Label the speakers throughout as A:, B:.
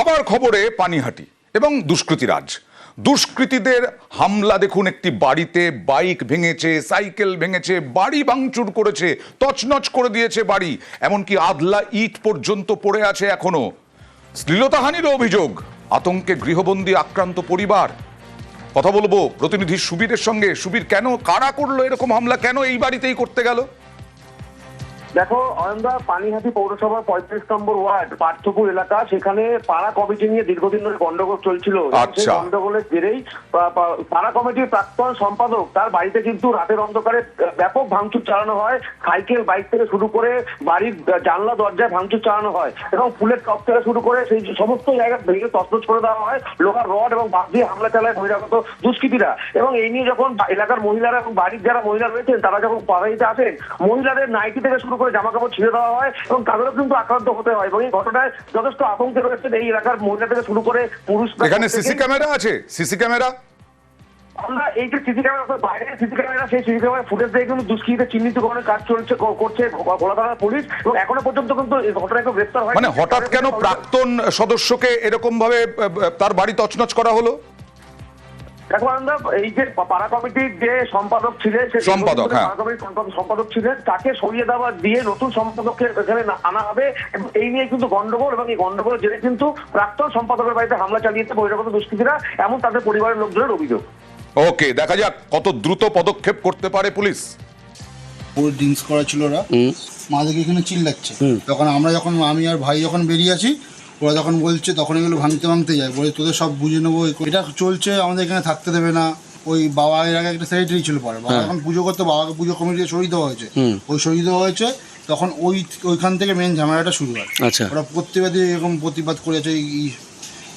A: আবার খবরে পানিহাটি এবং দুষ্কৃতিরাজ। দুষ্কৃতীদের হামলা দেখুন, একটি বাড়িতে বাইক ভেঙেছে, সাইকেল ভেঙেছে, বাড়ি ভাঙচুর করেছে, তছনছ করে দিয়েছে বাড়ি, এমনকি আদলা ইট পর্যন্ত পড়ে আছে এখনও। শ্লীলতাহানির অভিযোগ, আতঙ্কে গৃহবন্দী আক্রান্ত পরিবার। কথা বলব প্রতিনিধি সুবীরের সঙ্গে। সুবীর, কেন, কারা করল এরকম হামলা? কেন এই বাড়িতেই করতে গেল?
B: দেখো অয়নদা পানিহাটি পৌরসভার পঁয়ত্রিশ নম্বর ওয়ার্ড পার্থপুর এলাকা সেখানে পাড়া কমিটি নিয়ে দীর্ঘদিন ধরে গন্ডগোল চলছিল। সেই
A: আচ্ছা।
B: গন্ডগোলের জেরেই পাড়া কমিটির প্রাক্তন সম্পাদক তার বাড়িতে কিন্তু রাতের অন্ধকারে ব্যাপক ভাঙচুর চালানো হয়। সাইকেল বাইক থেকে শুরু করে বাড়ির জানলা দরজায় ভাঙচুর চালানো হয় এবং ফুলের টপ থেকে শুরু করে সেই সমস্ত জায়গা ভেঙে তছনছ করে দেওয়া হয়। লোহার রড এবং বাঁশ দিয়ে হামলা চালায় বহিরাগত দুষ্কৃতীরা। এবং এই নিয়ে যখন এলাকার মহিলারা এবং বাড়ির যারা মহিলা রয়েছেন তারা যখন পাড়াইতে আসেন মহিলাদের নাইটি থেকে শুরু করে জামা কাপড় ছিঁড়ে দেওয়া হয় এবং তাদেরও কিন্তু আক্রান্ত হতে হয়। এবং এই ঘটনায় যথেষ্ট আতঙ্কে রয়েছেন এই এলাকার মহিলা থেকে শুরু করে পুরুষ
A: এখানে সিসি ক্যামেরা আছে? CC camera?
B: আমরা এই যে সিসি ক্যামেরা বাইরে সিসি ক্যামেরা সেই সিসি ক্যামেরা ফুটেজ দিয়ে কিন্তু দুষ্কৃতীদের চিহ্নিতকরণের কাজ চলছে করছে ভোলাধারা পুলিশ এবং এখনও পর্যন্ত কিন্তু এই ঘটনায় কেউ গ্রেপ্তার হয়
A: মানে হঠাৎ কেন প্রাক্তন সদস্যকে এরকম ভাবে তার বাড়ি তছনছ করা হলো?
B: দেখো আনন্দ, এই যে পাড়া কমিটির যে সম্পাদক ছিলেন সে
A: সম্পাদক, হ্যাঁ।
B: পাড়া কমিটির সম্পাদক- সম্পাদক ছিলেন তাকে সরিয়ে দেওয়া দিয়ে নতুন সম্পাদককে এখানে আনা হবে এবং এই নিয়ে কিন্তু গন্ডগোল এবং এই জেরে কিন্তু প্রাক্তন সম্পাদকের বাড়িতে হামলা চালিয়েছে বহিরাগত দুষ্কৃতীরা এমন তাদের পরিবারের লোকজনের অভিযোগ।
A: ওকে দেখা যাক কত দ্রুত পদক্ষেপ করতে পারে পুলিশ।
C: পুরো ড্রিঙ্কস করা ছিল ওরা। মাদেরকে এখানে চিল্লাচ্ছে। তখন আমরা যখন আমি আর ভাই যখন বেরিয়ে আছি ওরা যখন বলছে তখন এগুলো ভাঙতে ভাঙতে যায়। বলে তোদের সব বুঝে নেব। এটা চলছে আমাদের এখানে থাকতে দেবে না। ওই বাবা এর আগে একটা সেক্রেটারি ছিল পরে। বাবা যখন পুজো করতে বাবাকে পুজো কমিটি শহীদ দেওয়া হয়েছে। ওই সরিয়ে দেওয়া হয়েছে তখন ওই ওইখান থেকে মেন ঝামেলাটা শুরু হয়।
D: আচ্ছা।
C: ওরা প্রতিবাদী এরকম প্রতিবাদ করেছে এই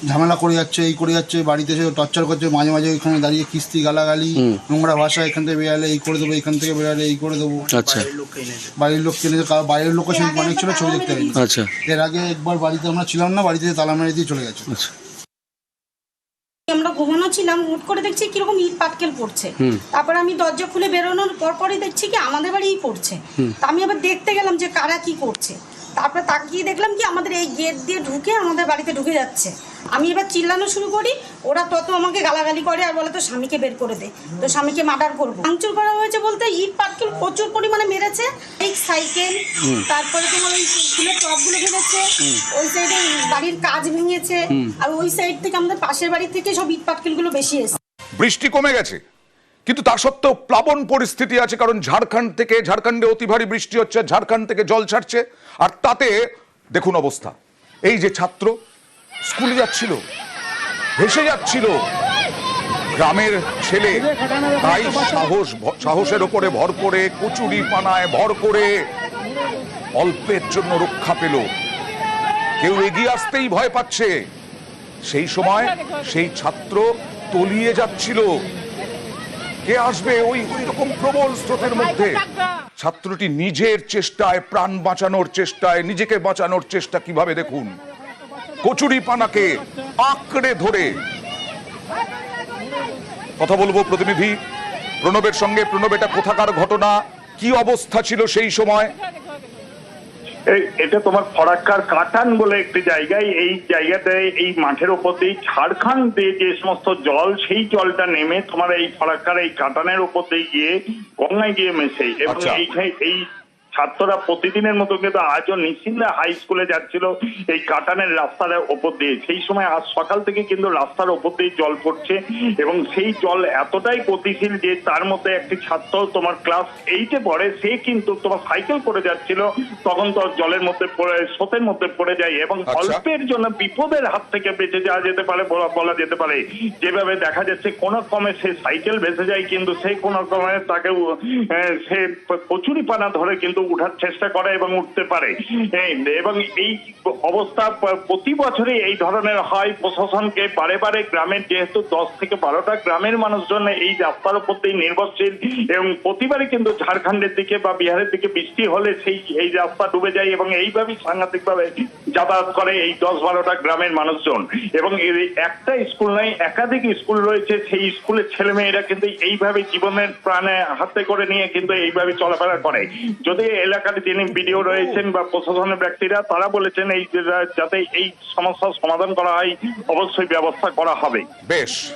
C: ঝামেলা করে যাচ্ছে এই করে যাচ্ছে বাড়িতে এসে টর্চার করছে মাঝে মাঝে ওইখানে দাঁড়িয়ে কিস্তি গালাগালি নোংরা ভাষা এখান থেকে বেরালে এই করে দেবো এখান থেকে বেরালে এই করে দেবো।
D: আচ্ছা।
C: বাড়ির লোক কিনে কারণ বাইরের লোকও সেই অনেক ছিল ছবি দেখতে পাইনি
D: আচ্ছা।
C: এর আগে একবার বাড়িতে আমরা ছিলাম না বাড়িতে তালা মেরে দিয়ে চলে গেছে।
D: আচ্ছা।
E: আমরা ঘুমানো ছিলাম হুট করে দেখছি কীরকম ইট পাটকেল পড়ছে। তারপর আমি দরজা খুলে বেরোনোর পর পরই দেখছি কি আমাদের বাড়িই পড়ছে। তা আমি আবার দেখতে গেলাম যে কারা কি করছে। তারপরে তাকিয়ে দেখলাম কি আমাদের এই গেট দিয়ে ঢুকে আমাদের বাড়িতে ঢুকে যাচ্ছে। আমি এবার চিল্লানো শুরু করি ওরা তত আমাকে গালাগালি করে আর বলে তো স্বামীকে বের করে দে তো স্বামীকে মার্ডার করব। ভাঙচুর করা হয়েছে বলতে ইট পাটকেল প্রচুর পরিমাণে মেরেছে এই সাইকেল তারপরে তোমার ওই ফুলের টপগুলো ভেঙেছে ওই সাইডে বাড়ির কাজ ভেঙেছে আর ওই সাইড থেকে আমাদের পাশের বাড়ি থেকে সব ইট পাটকেলগুলো বেশি এসেছে।
A: বৃষ্টি কমে গেছে। কিন্তু তা সত্ত্বেও প্লাবন পরিস্থিতি আছে, কারণ ঝাড়খণ্ড থেকে, ঝাড়খণ্ডে অতি ভারী বৃষ্টি হচ্ছে, ঝাড়খণ্ড থেকে জল ছাড়ছে, আর তাতে দেখুন অবস্থা। এই যে ছাত্র, স্কুলে যাচ্ছিল, ভেসে যাচ্ছিল। গ্রামের ছেলে তাই সাহস, সাহসের ওপরে ভর করে, কচুরি পানায় ভর করে অল্পের জন্য রক্ষা পেল। কেউ এগিয়ে আসতেই ভয় পাচ্ছে। সেই সময় সেই ছাত্র তলিয়ে যাচ্ছিল। কে আসবে ওই রকম প্রবল স্রোতের মধ্যে? ছাত্রটি নিজের চেষ্টায় প্রাণ বাঁচানোর চেষ্টায়, নিজেকে বাঁচানোর চেষ্টা কীভাবে দেখুন? কচুরি পানাকে আঁকড়ে ধরে। কথা বলব প্রতিনিধি। প্রণবের সঙ্গে প্রণব, এটা কোথাকার ঘটনা? কি অবস্থা ছিল সেই সময়?
F: এটা তোমার ফরাক্কার কাটান বলে একটি জায়গায় এই জায়গাটায় এই মাঠের ওপর দিয়ে ঝাড়খণ্ড দিয়ে যে সমস্ত জল সেই জলটা নেমে তোমার এই ফরাক্কার এই কাটানের ওপর দিয়ে গিয়ে গঙ্গায় গিয়ে মেশে এবং
A: আচ্ছা।
F: এইখানে এই ছাত্ররা প্রতিদিনের মতো কিন্তু আজও নিশ্চিন্তে হাই স্কুলে যাচ্ছিল এই কাটানের রাস্তার ওপর দিয়ে সেই সময় আজ সকাল থেকে কিন্তু রাস্তার ওপর দিয়ে জল পড়ছে এবং সেই জল এতটাই গতিশীল যে তার মধ্যে একটি ছাত্র তোমার ক্লাস এইটে পড়ে সে কিন্তু তোমার সাইকেল করে যাচ্ছিল তখন তো জলের মধ্যে পড়ে স্রোতের মধ্যে পড়ে যায় এবং
A: আচ্ছা।
F: অল্পের জন্য বিপদের হাত থেকে বেঁচে যাওয়া যেতে পারে বলা যেতে পারে যেভাবে দেখা যাচ্ছে কোন ক্রমে সে সাইকেল ভেসে যায় কিন্তু সেই কোন ক্রমে তাকে সে কচুরি পানা ধরে কিন্তু উঠার চেষ্টা করে এবং উঠতে পারে। এবং এই অবস্থা প্রতি বছরই এই ধরনের হয়। প্রশাসনকে বারে বারে গ্রামের, যেহেতু দশ থেকে বারোটা গ্রামের মানুষজন এই রাস্তার উপর দিয়ে নির্ভরশীল এবং প্রতিবারই কিন্তু ঝাড়খণ্ডের দিকে বা বিহারের দিকে বৃষ্টি হলে সেই, এই রাস্তা ডুবে যায় এবং এইভাবেই সাংঘাতিকভাবে যাতায়াত করে এই দশ বারোটা গ্রামের মানুষজন। এবং একটা স্কুল নয় একাধিক স্কুল রয়েছে। সেই স্কুলের ছেলেমেয়েরা কিন্তু এইভাবে জীবনের প্রাণে হাতে করে নিয়ে কিন্তু এইভাবে চলাফেরা করে। যদি এলাকার যিনি বিডিও রয়েছেন বা প্রশাসনের ব্যক্তিরা তারা বলেছেন এই যাতে এই সমস্যার সমাধান করা হয় অবশ্যই ব্যবস্থা করা হবে।
A: বেশ।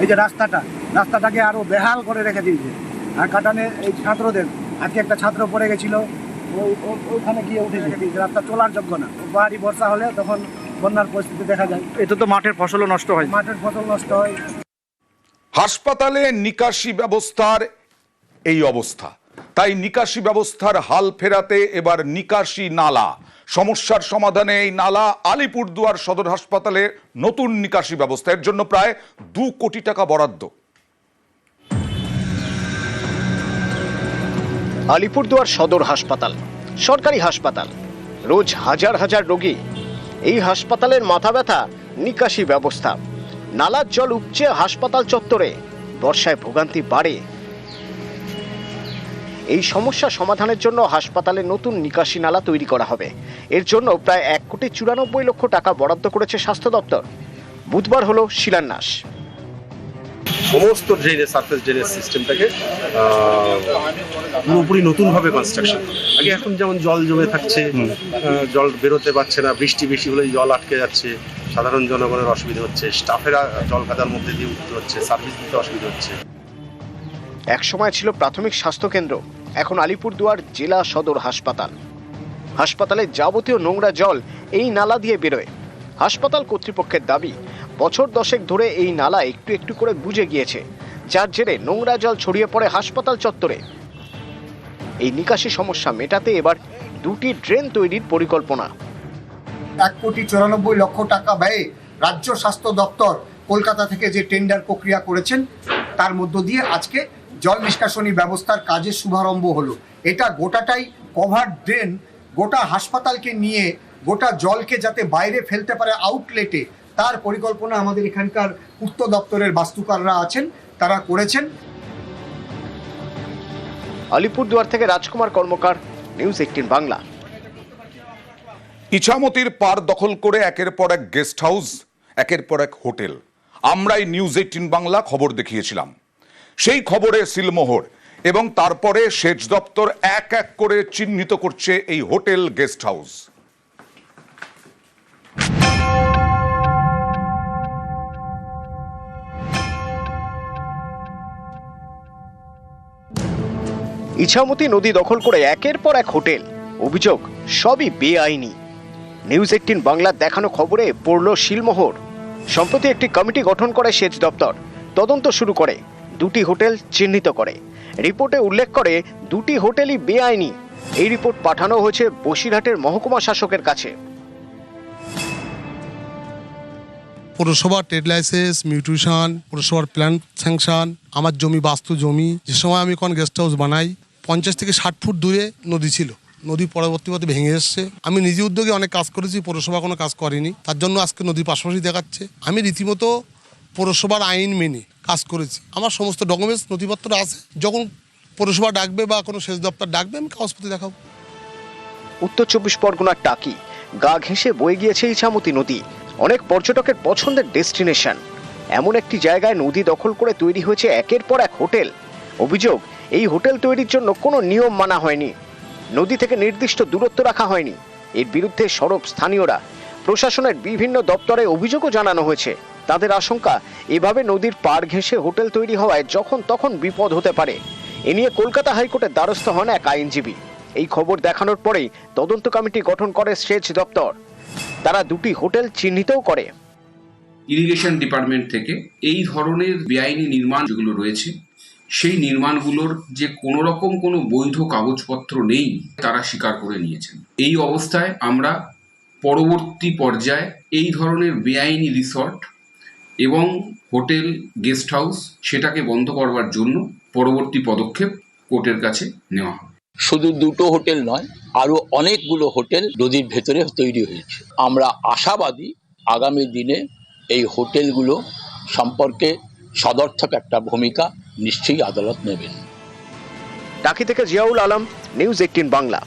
D: এই যে রাস্তাটা রাস্তাটাকে আরও বেহাল করে রেখে দিয়েছে। আর কাটানের এই ছাত্রদের আজকে একটা ছাত্র পড়ে গেছিল ওই- ও- ওইখানে গিয়ে উঠে রেখে দিয়েছে রাস্তা চলার যোগ্য না। বাড়ি বর্ষা হলে তখন বন্যার পরিস্থিতি দেখা যায়।
G: এতে তো মাঠের ফসলও নষ্ট হয়।
D: মাঠের ফসল নষ্ট হয়।
A: হাসপাতালে নিকাশি ব্যবস্থার এই অবস্থা। তাই নিকাশি ব্যবস্থার হাল ফেরাতে এবার নিকাশি নালা। সমস্যার সমাধানে এই নালা আলিপুরদুয়ার সদর হাসপাতালে নতুন নিকাশি ব্যবস্থা। এর জন্য প্রায় দু কোটি টাকা বরাদ্দ।
H: আলিপুরদুয়ার সদর হাসপাতাল, সরকারি হাসপাতাল। রোজ হাজার হাজার রোগী। এই হাসপাতালের মাথা ব্যথা নিকাশি ব্যবস্থা। নালার জল উপচে হাসপাতাল চত্বরে বর্ষায় ভোগান্তি বাড়ে। এই সমস্যা সমাধানের জন্য হাসপাতালে নতুন নিকাশি নালা তৈরি করা হবে। এর জন্য প্রায় এক কোটি চুরানব্বই লক্ষ টাকা বরাদ্দ করেছে স্বাস্থ্য দপ্তর। বুধবার হলো শিলান্যাস।
I: সমস্ত ড্রেনেজ সার্ফেস ড্রেনেজ সিস্টেমটাকে পুরোপুরি নতুনভাবে কনস্ট্রাকশন আগে এখন যেমন জল জমে থাকছে জল বেরোতে পারছে না বৃষ্টি বেশি হলেই জল আটকে যাচ্ছে। সাধারণ জনগণের অসুবিধা হচ্ছে স্টাফেরা জল কাদার মধ্যে দিয়ে উঠতে হচ্ছে সার্ভিস দিতে অসুবিধা হচ্ছে।
H: একসময় ছিল প্রাথমিক স্বাস্থ্যকেন্দ্র এখন আলিপুরদুয়ার জেলা সদর হাসপাতাল। হাসপাতালে যাবতীয় নোংরা জল এই নালা দিয়ে বেরোয়। হাসপাতাল কর্তৃপক্ষের দাবি, বছর দশেক ধরে এই নালা একটু একটু করে বুঝে গিয়েছে। যার জেরে নোংরা জল ছড়িয়ে পড়ে হাসপাতাল চত্বরে। এই নিকাশি সমস্যা মেটাতে এবার দুটি ড্রেন তৈরির পরিকল্পনা।
J: এক কোটি চুরানব্বই লক্ষ টাকা ব্যয়ে রাজ্য স্বাস্থ্য দপ্তর কলকাতা থেকে যে টেন্ডার প্রক্রিয়া করেছেন, তার মধ্য দিয়ে আজকে জল নিষ্কাশনী ব্যবস্থার কাজের শুভারম্ভ হলো। এটা গোটাটাই কভার ড্রেন গোটা হাসপাতালকে নিয়ে, গোটা জলকে যাতে বাইরে ফেলতে পারে আউটলেটে তার পরিকল্পনা আমাদের এখানকার পূর্ত দপ্তরের বাস্তুকাররা আছেন, তারা করেছেন।
H: আলিপুরদুয়ার থেকে রাজকুমার কর্মকার, নিউজ এইটিন বাংলা।
A: ইছামতির পার দখল করে একের পর এক গেস্ট হাউস, একের পর এক হোটেল। আমরাই নিউজ এইটিন বাংলা খবর দেখিয়েছিলাম। সেই খবরে সিলমোহর এবং তারপরে সেচ দপ্তর এক এক করে চিহ্নিত করছে এই হোটেল গেস্ট হাউস।
H: ইছামতি নদী দখল করে একের পর এক হোটেল। অভিযোগ, সবই বেআইনি। নিউজ এইটিন বাংলার দেখানো খবরে পড়ল শিলমোহর। সম্প্রতি একটি কমিটি গঠন করে সেচ দপ্তর। তদন্ত শুরু করে, দুটি হোটেল চিহ্নিত করে। রিপোর্টে উল্লেখ করে, দুটি হোটেলই বেআইনি। এই রিপোর্ট পাঠানো হয়েছে বসিরহাটের মহকুমা শাসকের কাছে।
K: পৌরসভা ট্রেড লাইসেন্স মিউটিউশন, পৌরসভার প্ল্যান স্যাংশন, আমার জমি, বাস্তু জমি, যে সময় আমি কোন গেস্ট হাউস বানাই, পঞ্চাশ থেকে ষাট ফুট দূরে নদী ছিল। নদী পরবর্তী পথে ভেঙে এসছে। আমি নিজে উদ্যোগে অনেক কাজ করেছি, পৌরসভা কোনো কাজ করেনি। তার জন্য আজকে নদীর পাশাপাশি দেখাচ্ছে। আমি রীতিমতো পৌরসভার আইন মেনে কাজ করেছি। আমার সমস্ত ডকুমেন্টস নথিপত্র আছে। যখন পৌরসভা ডাকবে বা কোনো সেচ দপ্তর ডাকবে, আমি কাগজপত্র দেখাবো।
H: উত্তর চব্বিশ পরগনার টাকি। গা ঘেঁষে বয়ে গিয়েছে ইছামতি নদী। অনেক পর্যটকের পছন্দের ডেস্টিনেশন। এমন একটি জায়গায় নদী দখল করে তৈরি হয়েছে একের পর এক হোটেল। অভিযোগ, এই হোটেল তৈরির জন্য কোনো নিয়ম মানা হয়নি। নদী থেকে নির্দিষ্ট দূরত্ব রাখা হয়নি। এর বিরুদ্ধে সরব স্থানীয়রা, প্রশাসনের বিভিন্ন দপ্তরে অভিযোগও জানানো হয়েছে। তাদের আশঙ্কা, এভাবে নদীর পার ঘেঁষে হোটেল তৈরি হওয়ায় যখন তখন বিপদ হতে পারে। এ নিয়ে কলকাতা হাইকোর্টের দ্বারস্থ হন এক আইনজীবী। এই খবর দেখানোর পরেই তদন্ত কমিটি গঠন করে সেচ দপ্তর। তারা দুটি হোটেল চিহ্নিতও করে।
L: ইরিগেশন ডিপার্টমেন্ট থেকে এই ধরনের বেআইনি নির্মাণ যেগুলো রয়েছে। সেই নির্মাণগুলোর যে কোনো রকম কোনো বৈধ কাগজপত্র নেই, তারা স্বীকার করে নিয়েছেন। এই অবস্থায় আমরা পরবর্তী পর্যায়ে এই ধরনের বেআইনি রিসর্ট এবং হোটেল, গেস্ট হাউস সেটাকে বন্ধ করবার জন্য পরবর্তী পদক্ষেপ কোর্টের কাছে নেওয়া হবে।
M: শুধু দুটো হোটেল নয়, আরও অনেকগুলো হোটেল নদীর ভেতরে তৈরি হয়েছে। আমরা আশাবাদী আগামী দিনে এই হোটেলগুলো সম্পর্কে সদর্থক একটা ভূমিকা নিশ্চয়ই আদালত নেবেন।
H: টাকি থেকে জিয়াউল আলম নিউজ এইটিন বাংলা।